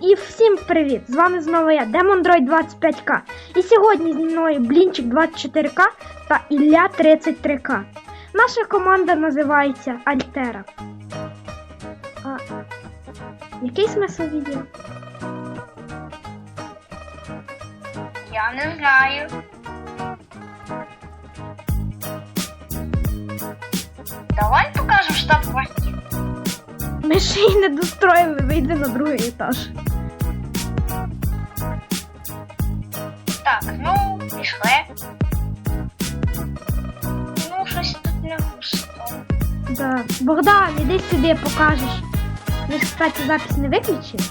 І всім привіт! З вами знову я, Демондроid 25К. І сьогодні зі мною Блінчик 24К та Ілля 33К. Наша команда називається Альтера. А, який смисл відео? Я не знаю. Давай покажем штаб-квартиру. Ми ще й не достроїли, вийде на другий етаж. Так, ну, пішли. Ну, щось тут не густо. Да. Богдан, іди сюди, покажеш. Ви ж, кстати, запис не виключили?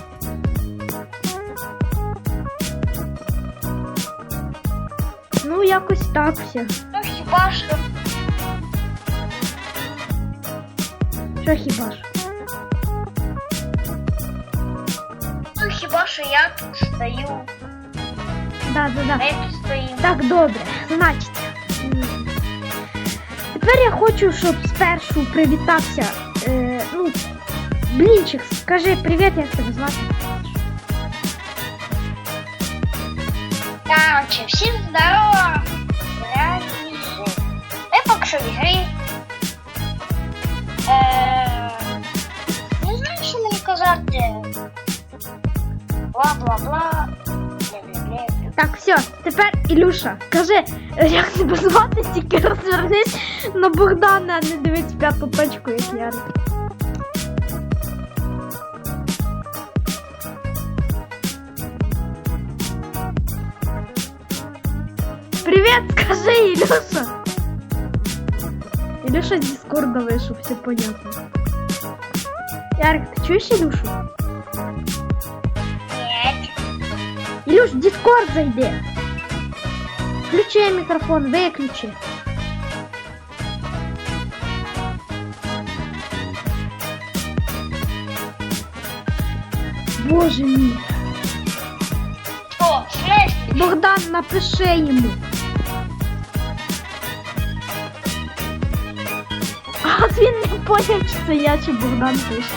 Ну, якось так все. Ну, хіба що. Що хіба ж? Ну, хіба що я тут стою. Да, да, да. Ми тут стоїмо. Так, добре, значить. м, Тепер я хочу, щоб спершу привітався. Е, ну, Блінчик, скажи привіт, як тебе звати? Короче, всім Бла-бла-бла. Бля-бля-бля. Так, все, тепер Ілюша, кажи, е, як тебе звати, тільки розвернись на Богдана, а не дивись в п'яту точку, як я. Привіт, скажи, Ілюша. Ілюша з Дискорда вийшов, все понятно. Ярик, ти чуєш Ілюшу? Ілюш, Дискорд зайди. Включи мікрофон, виключи. Боже мій. О, смислі? Богдан, напиши йому. А от він не поняв, чи це я, чи Богдан пише.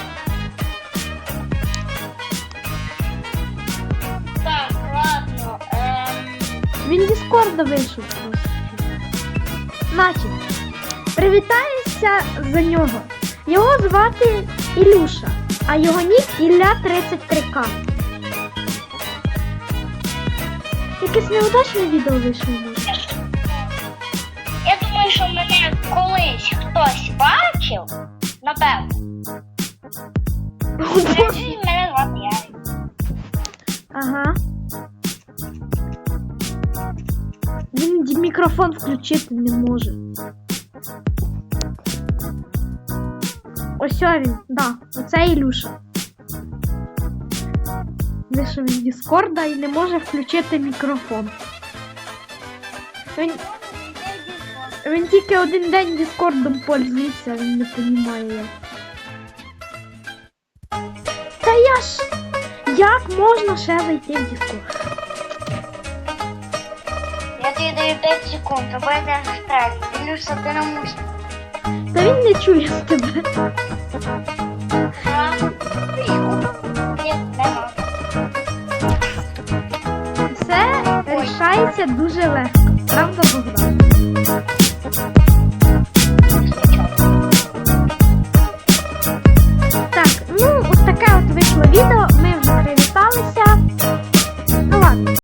Він з Дискорда вийшов просто. Значить, привітаюся за нього. Його звати Ілюша, а його нік Ілля 33К. Якесь неудачне відео вийшло. Я думаю, що мене колись хтось бачив. Напевно. Мікрофон включити не може. Ось він, да, оце Ілюша. Вийшов з Діскорда і не може включити мікрофон. Він, він тільки один день Діскордом пользується, він не розуміє. Та я ж. Як можна ще зайти в Діскорд? Даю 5 секунд, не застрелю. Ілюша, ти на мусі. Та він не чує тебе. Все рішається дуже легко. Правда, Богдан?